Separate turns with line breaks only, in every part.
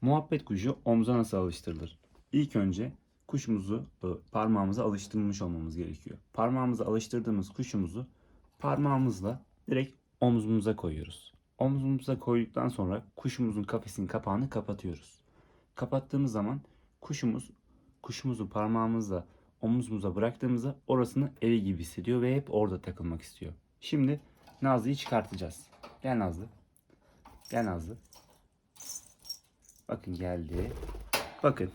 Muhabbet kuşu omza nasıl alıştırılır? İlk önce kuşumuzu e, parmağımıza alıştırmış olmamız gerekiyor. Parmağımıza alıştırdığımız kuşumuzu parmağımızla direkt omzumuza koyuyoruz. Omzumuza koyduktan sonra kuşumuzun kafesinin kapağını kapatıyoruz. Kapattığımız zaman kuşumuz kuşumuzu parmağımızla omuzumuza bıraktığımızda orasını evi gibi hissediyor ve hep orada takılmak istiyor. Şimdi Nazlı'yı çıkartacağız. Gel Nazlı. Gel Nazlı. Bakın geldi. Bakın.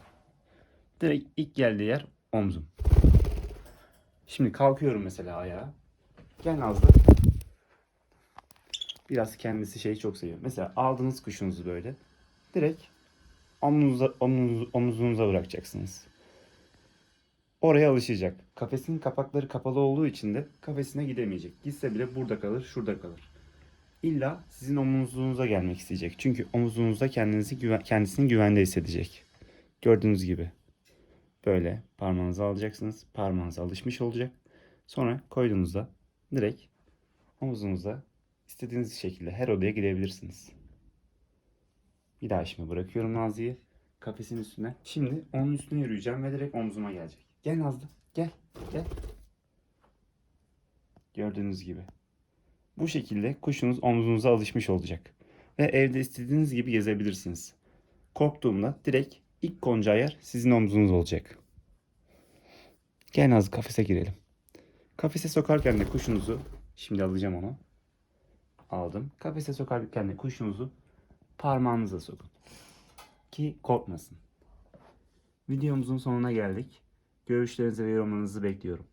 Direkt ilk geldiği yer omzum. Şimdi kalkıyorum mesela ayağa. Gel Nazlı. Biraz kendisi şeyi çok seviyor. Mesela aldığınız kuşunuzu böyle direkt omuzunuza, omuz, omuzunuza bırakacaksınız. Oraya alışacak. Kafesin kapakları kapalı olduğu için de kafesine gidemeyecek. Gitse bile burada kalır, şurada kalır. İlla sizin omuzunuza gelmek isteyecek. Çünkü omuzunuzda kendinizi güven, kendisini güvende hissedecek. Gördüğünüz gibi. Böyle parmağınızı alacaksınız. Parmağınız alışmış olacak. Sonra koyduğunuzda direkt omuzunuza istediğiniz şekilde her odaya gidebilirsiniz. Bir daha şimdi bırakıyorum Nazlı'yı kafesin üstüne. Şimdi onun üstüne yürüyeceğim ve direkt omzuma gelecek. Gel Nazlı. Gel. Gel. Gördüğünüz gibi. Bu şekilde kuşunuz omuzunuza alışmış olacak. Ve evde istediğiniz gibi gezebilirsiniz. Korktuğumda direkt ilk konacağı yer sizin omzunuz olacak. Gel Nazlı kafese girelim. Kafese sokarken de kuşunuzu, şimdi alacağım onu. Aldım. Kafese sokarken de kuşunuzu parmağınıza sokun. Ki korkmasın. Videomuzun sonuna geldik. Görüşlerinizi ve yorumlarınızı bekliyorum.